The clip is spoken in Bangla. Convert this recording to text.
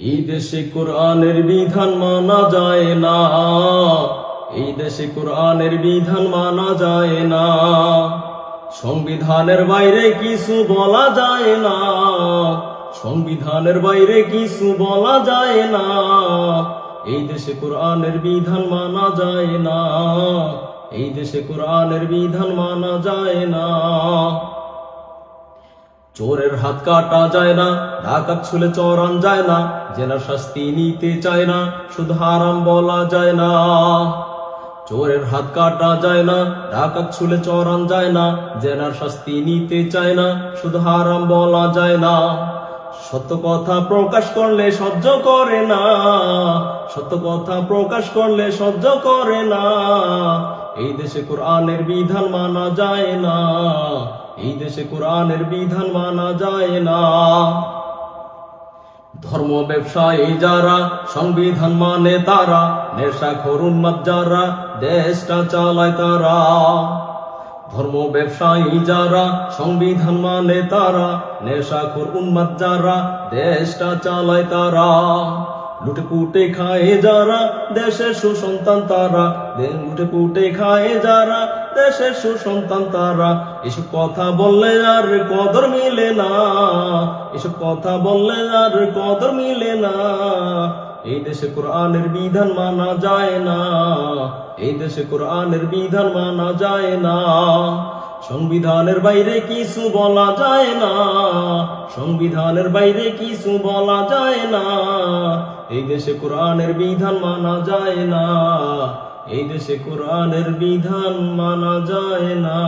এই দেশে কোরআনের বিধান মানা যায় না। এই দেশে কোরআনের বিধান মানা যায় না। সংবিধানের বাইরে কিছু বলা যায় না। সংবিধানের বাইরে কিছু বলা যায় না। এই দেশে কোরআনের বিধান মানা যায় না। এই দেশে কোরআনের বিধান মানা যায় না। চোরের হাত কাটা যায় না, ডাকাত ছুলে চরান যায় না, জেনার শাস্তি নিতে চায় না, শুধু হারাম বলা যায় না। চোরের হাত কাটা যায় না, ডাকাত ছুলে চরান যায় না, জেনার শাস্তি নিতে চায় না, শুধু হারাম বলা যায় না। সত্য কথা প্রকাশ করলে সহ্য করে না, সত্য কথা প্রকাশ করলে সহ্য করে না। এই দেশে কোরআনের বিধান মানা যায় না। এই দেশে কোরআনের বিধান মানা যায় না। ধর্ম ব্যবসায়ী যারা, সংবিধান মানে তারা নেশা খরুন যারা, দেশটা চালায় তারা। ধর্ম ব্যবসায়ী যারা, সংবিধান মানে তারা নেশা খরুন যারা, দেশটা চালায় তারা। লুটে পুটে খায় যারা, দেশের সুসন্তান তারা। লুটে পুটে খায় যারা, দেশের সুসন্তান তারা। এসব কথা বললে আর কদর মিলে না। এসব কথা বললে আর কদর মিলে না। এই দেশে কোরআনের বিধান মানা যায় না। এই দেশে কোরআনের বিধান মানা যায় না। সংবিধানের বাইরে কিছু বলা যায় না। সংবিধানের বাইরে কিছু বলা যায় না। এই দেশে কোরআনের বিধান মানা যায় না। এই দেশে কোরআনের বিধান মানা যায় না।